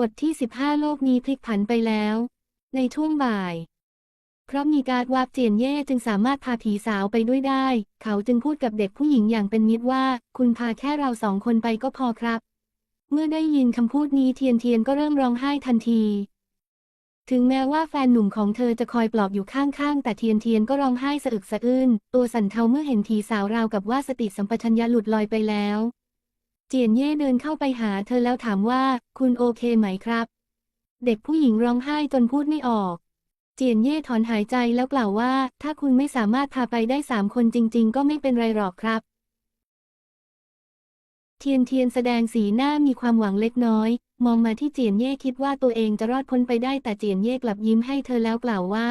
บทที่ 15 โลกนี้พลิกผันไปแล้ว ในช่วงบ่าย เพราะมีการวาบเจียนเย่จึงสามารถพาผีสาวไปด้วยได้ เขาจึงพูดกับเด็กผู้หญิงอย่างเป็นมิตรว่า คุณพาแค่เราสองคนไปก็พอครับ เมื่อได้ยินคำพูดนี้เทียนเทียนก็เริ่มร้องไห้ทันที ถึงแม้ว่าแฟนหนุ่มของเธอจะคอยปลอบอยู่ข้างๆ แต่เทียนเทียนก็ร้องไห้สะอึกสะอื้น ตัวสั่นเทาเมื่อเห็นผีสาวราวกับว่าสติสัมปชัญญะหลุดลอยไปแล้ว เจียนเย่เดินเข้าไปหาเธอแล้วถามว่า คุณโอเคไหมครับ เด็กผู้หญิงร้องไห้จนพูดไม่ออก เจียนเย่ถอนหายใจแล้วกล่าวว่า ถ้าคุณไม่สามารถพาไปได้สามคนจริง ๆ ก็ไม่เป็นไรหรอกครับ เทียนเทียนแสดงสีหน้ามีความหวังเล็กน้อย มองมาที่เจียนเย่คิดว่าตัวเองจะรอดพ้นไปได้แต่เจียนเย่กลับยิ้มให้เธอแล้วกล่าวว่า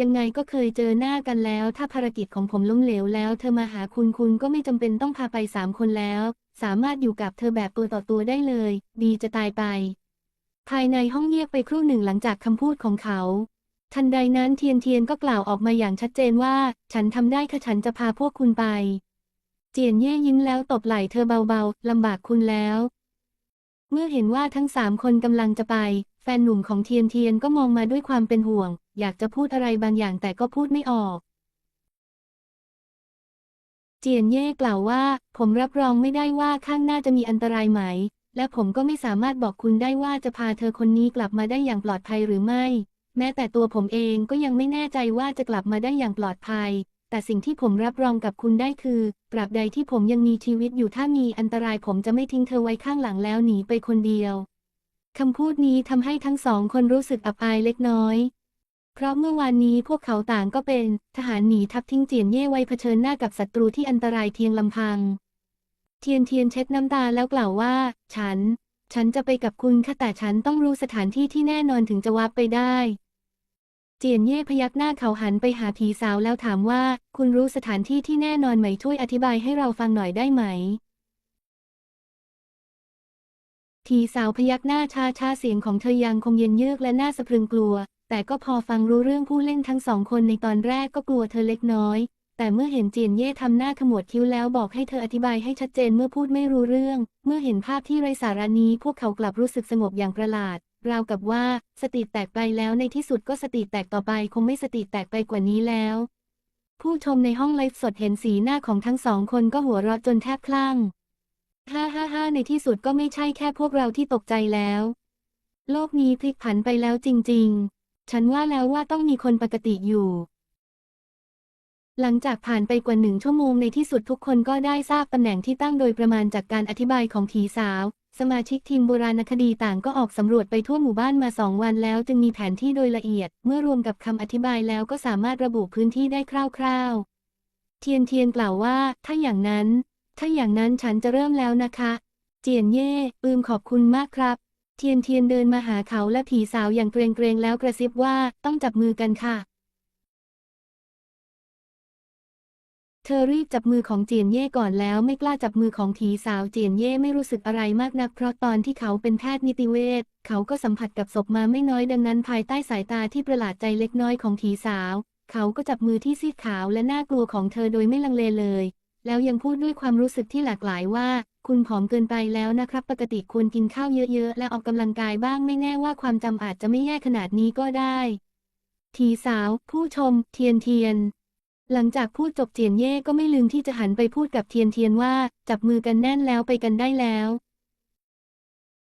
ยังไงก็เคยเจอหน้ากันแล้ว ถ้าภารกิจของผมล้มเหลวแล้ว เธอมาหาคุณคุณก็ไม่จำเป็นต้องพาไปสามคนแล้ว สามารถอยู่กับเธอแบบตัวต่อตัวได้เลย ดีจะตายไป ภายในห้องเงียบไปครู่หนึ่งหลังจากคำพูดของเขา ทันใดนั้นเทียนเทียนก็กล่าวออกมาอย่างชัดเจนว่า ฉันทำได้ค่ะฉันจะพาพวกคุณไป เจียนเย่ยิ้มแล้วตบไหล่เธอเบาๆลำบากคุณแล้ว เมื่อเห็นว่าทั้งสามคนกำลังจะไป แฟนหนุ่มของเทียนเทียนก็มองมาด้วยความเป็นห่วง อยากจะพูดอะไรบางอย่างแต่ก็พูดไม่ออก จียนเย่กล่าวว่า ผมรับรองไม่ได้ว่าข้างหน้าจะมีอันตรายไหม และผมก็ไม่สามารถบอกคุณได้ว่าจะพาเธอคนนี้กลับมาได้อย่างปลอดภัยหรือไม่ แม้แต่ตัวผมเองก็ยังไม่แน่ใจว่าจะกลับมาได้อย่างปลอดภัย แต่สิ่งที่ผมรับรองกับคุณได้คือตราบใดที่ผมยังมีชีวิตอยู่ถ้ามีอันตรายผมจะไม่ทิ้งเธอไว้ข้างหลังแล้วหนีไปคนเดียวคำพูดนี้ทำให้ทั้งสองคนรู้สึกอับอายเล็กน้อย เพราะเมื่อวานนี้พวกเขาต่างก็เป็น ทหารหนีทัพทิ้งเจียนเย่ไว้เผชิญหน้ากับศัตรูที่อันตรายเพียงลำพัง เทียนเทียนเช็ดน้ำตาแล้วกล่าวว่า ฉัน ฉันจะไปกับคุณค่ะแต่ฉันต้องรู้สถานที่ที่แน่นอนถึงจะวับไปได้ เจียนเย่พยักหน้าเขาหันไปหาผีสาวแล้วถามว่า คุณรู้สถานที่ที่แน่นอนไหมช่วยอธิบายให้เราฟังหน่อยได้ไหมผีสาวพยักหน้าชาชาเสียงของเธอยังคงเย็นเยือกและน่าสะพรึงกลัว แต่ก็พอฟังรู้เรื่องผู้เล่นทั้งสองคนในตอนแรกก็กลัวเธอเล็กน้อย แต่เมื่อเห็นเจียนเย่ทำหน้าขมวดคิ้วแล้วบอกให้เธออธิบายให้ชัดเจนเมื่อพูดไม่รู้เรื่อง เมื่อเห็นภาพที่ไร้สาระนี้พวกเขากลับรู้สึกสงบอย่างประหลาด ราวกับว่าสติแตกไปแล้วในที่สุดก็สติแตกต่อไปคงไม่สติแตกไปกว่านี้แล้ว ผู้ชมในห้องไลฟ์สดเห็นสีหน้าของทั้งสองคนก็หัวเราะจนแทบคลั่งฮ่าฮ่าฮ่าในที่สุดก็ไม่ใช่แค่พวกเราที่ตกใจแล้ว โลกนี้พลิกผันไปแล้วจริง ๆ ฉันว่าแล้วว่าต้องมีคนปกติอยู่ หลังจากผ่านไปกว่าหนึ่งชั่วโมงในที่สุดทุกคนก็ได้ทราบตำแหน่งที่ตั้งโดยประมาณจากการอธิบายของผีสาว สมาชิกทีมโบราณคดีต่างก็ออกสำรวจไปทั่วหมู่บ้านมาสองวันแล้ว จึงมีแผนที่โดยละเอียด เมื่อรวมกับคำอธิบายแล้วก็สามารถระบุพื้นที่ได้คร่าวๆ เทียนเทียนกล่าวว่า ถ้าอย่างนั้น ถ้าอย่างนั้นฉันจะเริ่มแล้วนะคะ เจียนเย่ปืมขอบคุณมากครับ เทียนเทียนเดินมาหาเขาและผีสาวอย่างเกรงเกรงแล้วกระซิบว่าต้องจับมือกันค่ะ เธอรีบจับมือของเจียนเย่ก่อนแล้วไม่กล้าจับมือของผีสาวเจียนเย่ไม่รู้สึกอะไรมากนัก เพราะตอนที่เขาเป็นแพทย์นิติเวชเขาก็สัมผัสกับศพมาไม่น้อยดังนั้น ภายใต้สายตาที่ประหลาดใจเล็กน้อยของผีสาว เขาก็จับมือที่ซีดขาวและน่ากลัวของเธอโดยไม่ลังเลเลย แล้วยังพูดด้วยความรู้สึกที่หลากหลายว่า คุณผอมเกินไปแล้วนะครับ ปกติควรกินข้าวเยอะๆ และออกกำลังกายบ้างไม่แน่ว่าความจำอาจจะไม่แย่ขนาดนี้ก็ได้ ทีสาว ผู้ชม เทียนเทียน หลังจากพูดจบเจียนเย่ก็ไม่ลืมที่จะหันไปพูดกับเทียนเทียนว่า จับมือกันแน่นแล้วไปกันได้แล้ว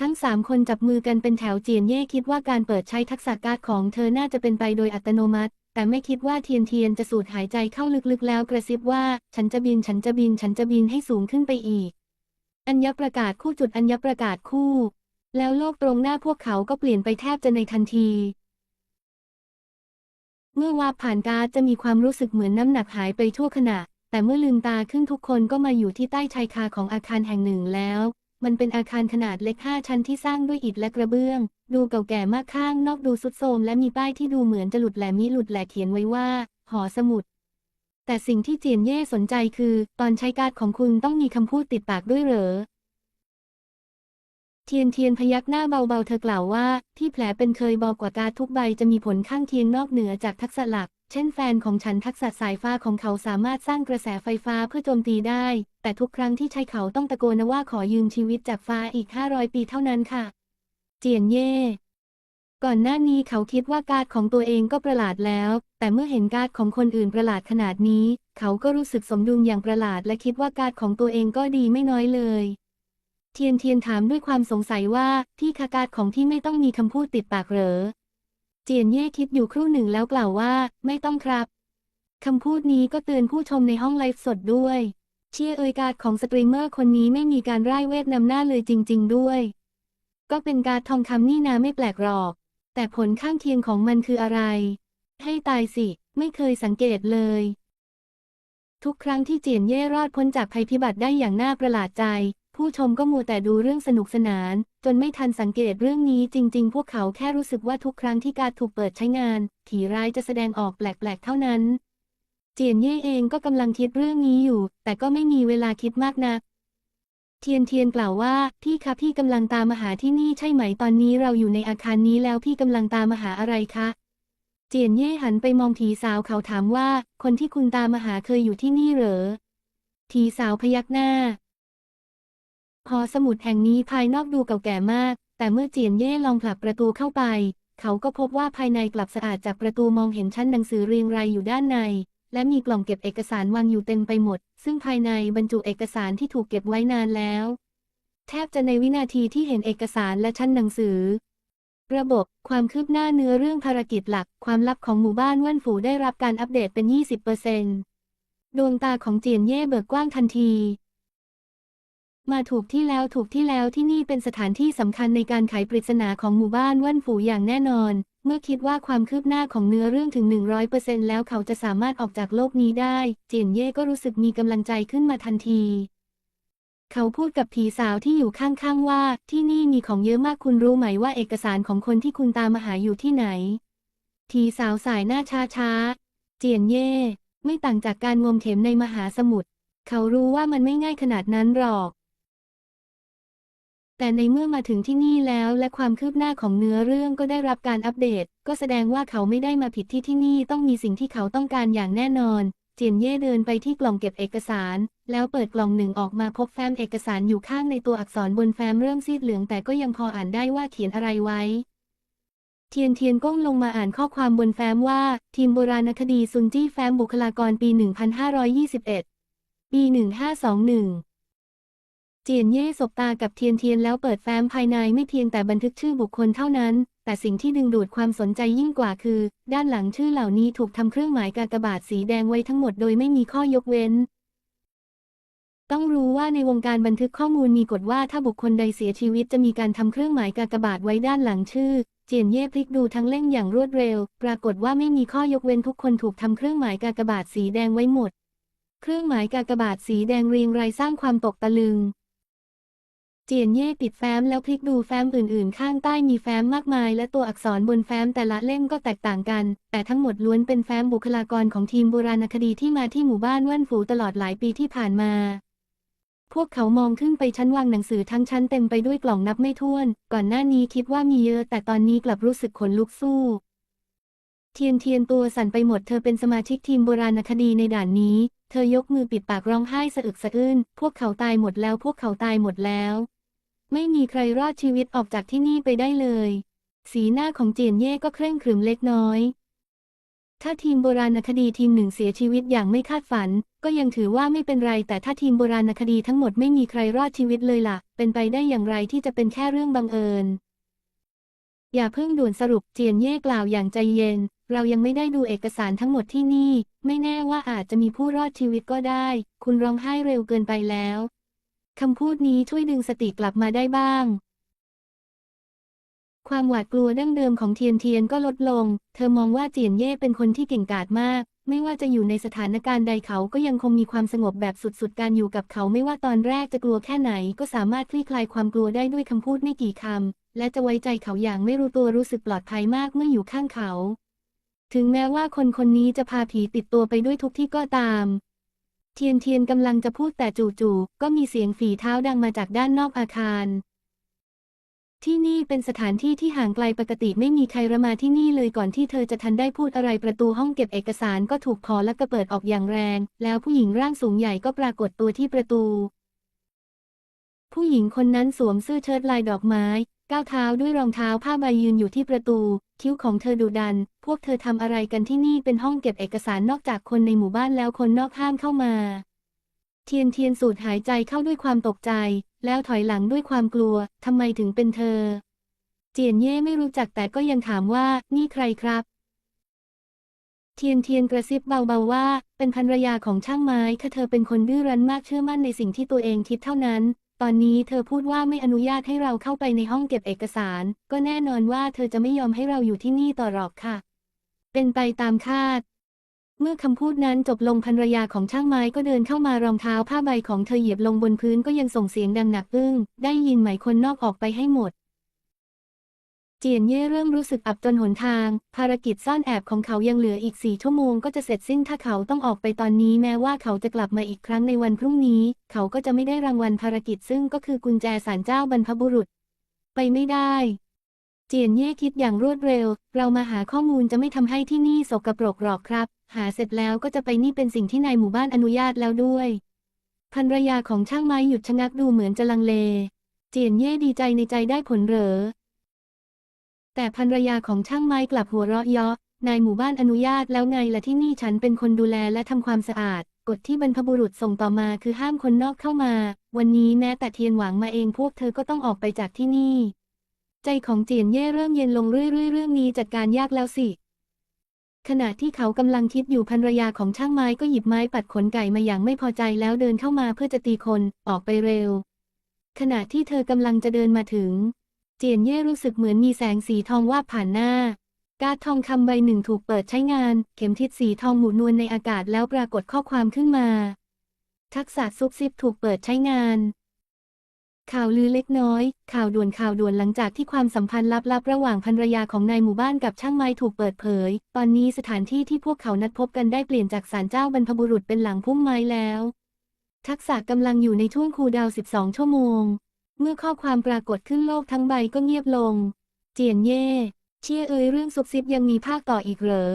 ทั้งสามคนจับมือกันเป็นแถวเจียนเย่คิดว่าการเปิดใช้ทักษะการ์ดของเธอน่าจะเป็นไปโดยอัตโนมัติ แต่ไม่คิดว่าเทียนเทียนจะสูดหายใจเข้าลึกๆแล้วกระซิบว่า ฉันจะบินฉันจะบินฉันจะบินให้สูงขึ้นไปอีก อัญญประกาศคู่จุดอัญญประกาศคู่ แล้วโลกตรงหน้าพวกเขาก็เปลี่ยนไปแทบจะในทันที เมื่อวาผ่านกาจะมีความรู้สึกเหมือนน้ำหนักหายไปทั่วขณะ แต่เมื่อลืมตาขึ้นทุกคนก็มาอยู่ที่ใต้ชายคาของอาคารแห่งหนึ่งแล้ว มันเป็นอาคารขนาดเล็กห้าชั้นที่สร้างด้วยอิฐและกระเบื้อง ดูเก่าแก่มากข้าง นอกดูสุดโทรมและมีป้ายที่ดูเหมือนจะหลุดแหลมมิหลุดแหลเขียนไว้ว่า หอสมุด แต่สิ่งที่เจียนเย่สนใจคือ ตอนใช้การ์ดของคุณต้องมีคำพูดติดปากด้วยเหรอ เทียนเทียนพยักหน้าเบาๆ เธอกล่าวว่า ที่แผลเป็นเคยบอกกว่าการทุกใบจะมีผลข้างเคียงนอกเหนือจากทักษะหลัก เช่นแฟนของฉันทักษะสายฟ้าของเขาสามารถสร้างกระแสไฟฟ้าเพื่อโจมตีได้ แต่ทุกครั้งที่ใช้เขาต้องตะโกนว่าขอยืมชีวิตจากฟ้าอีก 500 ปีเท่านั้นค่ะ เจียนเย่ ก่อนหน้านี้เขาคิดว่าการ์ดของตัวเองก็ประหลาดแล้ว แต่เมื่อเห็นการ์ดของคนอื่นประหลาดขนาดนี้ เขาก็รู้สึกสมดุลอย่างประหลาดและคิดว่าการ์ดของตัวเองก็ดีไม่น้อยเลย เทียนเทียนถามด้วยความสงสัยว่าที่คาการ์ดของพี่ไม่ต้องมีคำพูดติดปากเหรอ เจียนเย่คิดอยู่ครู่หนึ่งแล้วกล่าวว่า ไม่ต้องครับคำพูดนี้ก็เตือนผู้ชมในห้องไลฟ์สดด้วย เชื่อเอ่ยการ์ดของสตรีมเมอร์คนนี้ไม่มีการร่ายเวทนำหน้าเลยจริง ๆ ด้วย ก็เป็นการ์ดทองคำนี่นาไม่แปลกหรอก แต่ผลข้างเคียงของมันคืออะไร ให้ตายสิ ไม่เคยสังเกตเลย ทุกครั้งที่เจียนเย่รอดพ้นจากภัยพิบัติได้อย่างน่าประหลาดใจ ผู้ชมก็มัวแต่ดูเรื่องสนุกสนาน จนไม่ทันสังเกตเรื่องนี้จริง ๆ พวกเขาแค่รู้สึกว่าทุกครั้งที่การถูกเปิดใช้งาน ผีร้ายจะแสดงออกแปลกๆ เท่านั้น เจียนเย่เองก็กำลังคิดเรื่องนี้อยู่ แต่ก็ไม่มีเวลาคิดมากนัก เทียนเทียนกล่าวว่าพี่คะพี่กำลังตามมาหาที่นี่ใช่ไหมตอนนี้เราอยู่ในอาคารนี้แล้วพี่กำลังตามมาหาอะไรคะ เจียนเย่หันไปมองผีสาวเขาถามว่า คนที่คุณตามมาหาเคยอยู่ที่นี่เหรอผีสาวพยักหน้าหอสมุดแห่งนี้ภายนอกดูเก่าแก่มาก แต่เมื่อเจียนเย่ลองผลักประตูเข้าไป เขาก็พบว่าภายในกลับสะอาดจากประตูมองเห็นชั้นหนังสือเรียงรายอยู่ด้านใน และมีกล่องเก็บเอกสารวางอยู่เต็มไปหมด ซึ่งภายในบรรจุเอกสารที่ถูกเก็บไว้นานแล้ว แทบจะในวินาทีที่เห็นเอกสารและชั้นหนังสือ ระบบความคืบหน้าเนื้อเรื่องภารกิจหลัก ความลับของหมู่บ้านว่านฝูได้รับการอัปเดตเป็น 20%ดวงตาของเจียนเย่เบิกกว้างทันทีมาถูกที่แล้วถูกที่แล้วที่นี่เป็นสถานที่สำคัญในการไขปริศนาของหมู่บ้านว่านฝูอย่างแน่นอน เมื่อคิดว่าความคืบหน้าของเนื้อเรื่องถึง 100%แล้วเขาจะสามารถออกจากโลกนี้ได้ เจียนเย่ก็รู้สึกมีกำลังใจขึ้นมาทันที เขาพูดกับผีสาวที่อยู่ข้างๆว่า ที่นี่มีของเยอะมากคุณรู้ไหมว่าเอกสารของคนที่คุณตามมาหาอยู่ที่ไหนผีสาวสายหน้าช้าๆ เจียนเย่ไม่ต่างจากการงมเข็มในมหาสมุทรเขารู้ว่ามันไม่ง่ายขนาดนั้นหรอก แต่ในเมื่อมาถึงที่นี่แล้วและความคืบหน้าของเนื้อเรื่องก็ได้รับการอัปเดต ก็แสดงว่าเขาไม่ได้มาผิดที่ที่นี่ต้องมีสิ่งที่เขาต้องการอย่างแน่นอน เจียนเย่เดินไปที่กล่องเก็บเอกสาร แล้วเปิดกล่องหนึ่งออกมาพบแฟ้มเอกสารอยู่ข้างในตัวอักษรบนแฟ้มเริ่มซีดเหลืองแต่ก็ยังพออ่านได้ว่าเขียนอะไรไว้ เทียนเทียนก้มลงมาอ่านข้อความบนแฟ้มว่า ทีมโบราณคดีซุนจี้แฟ้มบุคลากรปี 1521 ปี 1521 เจียนเย่สบตากับเทียนเทียนแล้วเปิดแฟ้มภายในไม่เพียงแต่บันทึกชื่อบุคคลเท่านั้น แต่สิ่งที่ดึงดูดความสนใจยิ่งกว่าคือ ด้านหลังชื่อเหล่านี้ถูกทำเครื่องหมายกากบาทสีแดงไว้ทั้งหมดโดยไม่มีข้อยกเว้น ต้องรู้ว่าในวงการบันทึกข้อมูลมีกฎว่าถ้าบุคคลใดเสียชีวิตจะมีการทำเครื่องหมายกากบาทไว้ด้านหลังชื่อ เจียนเย่พลิกดูทั้งเล่มอย่างรวดเร็ว ปรากฏว่าไม่มีข้อยกเว้นทุกคนถูกทำเครื่องหมายกากบาทสีแดงไว้หมด เครื่องหมายกากบาทสีแดงเรียงรายสร้างความตกตะลึง เจียนเย่ปิดแฟ้มแล้วพลิกดูแฟ้มอื่นๆ ข้างใต้มีแฟ้มมากมาย และตัวอักษรบนแฟ้มแต่ละเล่มก็แตกต่างกัน แต่ทั้งหมดล้วนเป็นแฟ้มบุคลากรของทีมโบราณคดีที่มาที่หมู่บ้านว่านฝูตลอดหลายปีที่ผ่านมาพวกเขามองขึ้นไปชั้นวางหนังสือทั้งชั้นเต็มไปด้วยกล่องนับไม่ถ้วน ก่อนหน้านี้คิดว่ามีเยอะ แต่ตอนนี้กลับรู้สึกขนลุกสู้ เทียนเทียนตัวสั่นไปหมด เธอเป็นสมาชิกทีมโบราณคดีในด่านนี้ เธอยกมือปิดปากร้องไห้สะอึกสะอื้น พวกเขาตายหมดแล้ว พวกเขาตายหมดแล้ว ไม่มีใครรอดชีวิตออกจากที่นี่ไปได้เลย สีหน้าของเจียนเย่ก็เคร่งขรึมเล็กน้อย ถ้าทีมโบราณคดีทีมหนึ่งเสียชีวิตอย่างไม่คาดฝัน ก็ยังถือว่าไม่เป็นไร แต่ถ้าทีมโบราณคดีทั้งหมดไม่มีใครรอดชีวิตเลยล่ะ เป็นไปได้อย่างไรที่จะเป็นแค่เรื่องบังเอิญ อย่าเพิ่งด่วนสรุปเจียนเย่กล่าวอย่างใจเย็น เรายังไม่ได้ดูเอกสารทั้งหมดที่นี่ ไม่แน่ว่าอาจจะมีผู้รอดชีวิตก็ได้ คุณร้องไห้เร็วเกินไปแล้ว คำพูดนี้ช่วยดึงสติกลับมาได้บ้าง ความหวาดกลัวดั้งเดิมของเทียนเทียนก็ลดลง เธอมองว่าเจียนเย่เป็นคนที่เก่งกาจมาก ไม่ว่าจะอยู่ในสถานการณ์ใดเขาก็ยังคงมีความสงบแบบสุดๆ การอยู่กับเขาไม่ว่าตอนแรกจะกลัวแค่ไหน ก็สามารถคลี่คลายความกลัวได้ด้วยคำพูดไม่กี่คำ และจะไว้ใจเขาอย่างไม่รู้ตัวรู้สึกปลอดภัยมากเมื่ออยู่ข้างเขา ถึงแม้ว่าคนคนนี้จะพาผีติดตัวไปด้วยทุกที่ก็ตาม เทียนเทียนกำลังจะพูดแต่จู่ๆก็มีเสียงฝีเท้าดังมาจากด้านนอกอาคาร ที่นี่เป็นสถานที่ที่ห่างไกลปกติไม่มีใครระมาที่นี่เลยก่อนที่เธอจะทันได้พูดอะไรประตูห้องเก็บเอกสารก็ถูกขอและกระเปิดออกอย่างแรง แล้วผู้หญิงร่างสูงใหญ่ก็ปรากฏตัวที่ประตูผู้หญิงคนนั้นสวมเสื้อเชิ้ตลายดอกไม้ ก้าวเท้าด้วยรองเท้าผ้าใบยืนอยู่ที่ประตู คิ้วของเธอดุดัน พวกเธอทำอะไรกันที่นี่เป็นห้องเก็บเอกสารนอกจากคนในหมู่บ้านแล้วคนนอกห้ามเข้ามา เทียนเทียนสูดหายใจเข้าด้วยความตกใจ แล้วถอยหลังด้วยความกลัว ทำไมถึงเป็นเธอ เจียนเย่ไม่รู้จักแต่ก็ยังถามว่านี่ใครครับ เทียนเทียนกระซิบเบาๆว่า เป็นภรรยาของช่างไม้ค่ะเธอเป็นคนดื้อรั้นมากเชื่อมั่นในสิ่งที่ตัวเองคิดเท่านั้น ตอนนี้เธอพูดว่าไม่อนุญาตให้เราเข้าไปในห้องเก็บเอกสาร ก็แน่นอนว่าเธอจะไม่ยอมให้เราอยู่ที่นี่ต่อหรอกค่ะ เป็นไปตามคาด เมื่อคำพูดนั้นจบลงภรรยาของช่างไม้ก็เดินเข้ามารองเท้าผ้าใบของเธอเหยียบลงบนพื้นก็ยังส่งเสียงดังหนักอึ้ง ได้ยินไหมคนนอกออกไปให้หมด เจียนเย่เริ่มรู้สึกอับจนหนทาง ภารกิจซ่อนแอบของเขายังเหลืออีกสี่ชั่วโมงก็จะเสร็จสิ้นถ้าเขาต้องออกไปตอนนี้แม้ว่าเขาจะกลับมาอีกครั้งในวันพรุ่งนี้ เขาก็จะไม่ได้รางวัลภารกิจซึ่งก็คือกุญแจศาลเจ้าบรรพบุรุษ ไปไม่ได้ เจียนเย่คิดอย่างรวดเร็ว เรามาหาข้อมูลจะไม่ทำให้ที่นี่สกปรกหรอกครับ หาเสร็จแล้วก็จะไปนี่เป็นสิ่งที่นายหมู่บ้านอนุญาตแล้วด้วยภรรยาของช่างไม้หยุดชะงักดูเหมือนจะลังเล เจียนเย่ดีใจในใจได้ผลเหรอ แต่ภรรยาของช่างไม้กลับหัวเราะเยาะนายหมู่บ้านอนุญาตแล้วไงละที่นี่ฉันเป็นคนดูแลและทำความสะอาด กฎที่บรรพบุรุษส่งต่อมาคือห้ามคนนอกเข้ามา วันนี้แม้แต่เทียนหวังมาเองพวกเธอก็ต้องออกไปจากที่นี่ ใจของเจียนเย่เริ่มเย็นลงเรื่อยๆเรื่องนี้จัดการยากแล้วสิ ขณะที่เขากำลังคิดอยู่ภรรยาของช่างไม้ก็หยิบไม้ปัดขนไก่มาอย่างไม่พอใจแล้วเดินเข้ามาเพื่อจะตีคนออกไปเร็ว ขณะที่เธอกำลังจะเดินมาถึง เจียนเย่รู้สึกเหมือนมีแสงสีทองวาบผ่านหน้า การ์ดทองคำใบหนึ่งถูกเปิดใช้งาน เข็มทิศสีทองหมุนนวลในอากาศแล้วปรากฏข้อความขึ้นมา ทักษะซุบซิบถูกเปิดใช้งานข่าวลือเล็กน้อย ข่าวด่วนข่าวด่วนหลังจากที่ความสัมพันธ์ลับๆ ระหว่างภรรยาของนายหมู่บ้านกับช่างไม้ถูกเปิดเผย ตอนนี้สถานที่ที่พวกเขานัดพบกันได้เปลี่ยนจากศาลเจ้าบรรพบุรุษเป็นหลังพุ่มไม้แล้ว ทักษะกำลังอยู่ในช่วงคูดาว 12 ชั่วโมง เมื่อข้อความปรากฏขึ้นโลกทั้งใบก็เงียบลง เจียนเย่ เชี่ยเอ๋ยเรื่องซุบซิบยังมีภาคต่ออีกเหรอ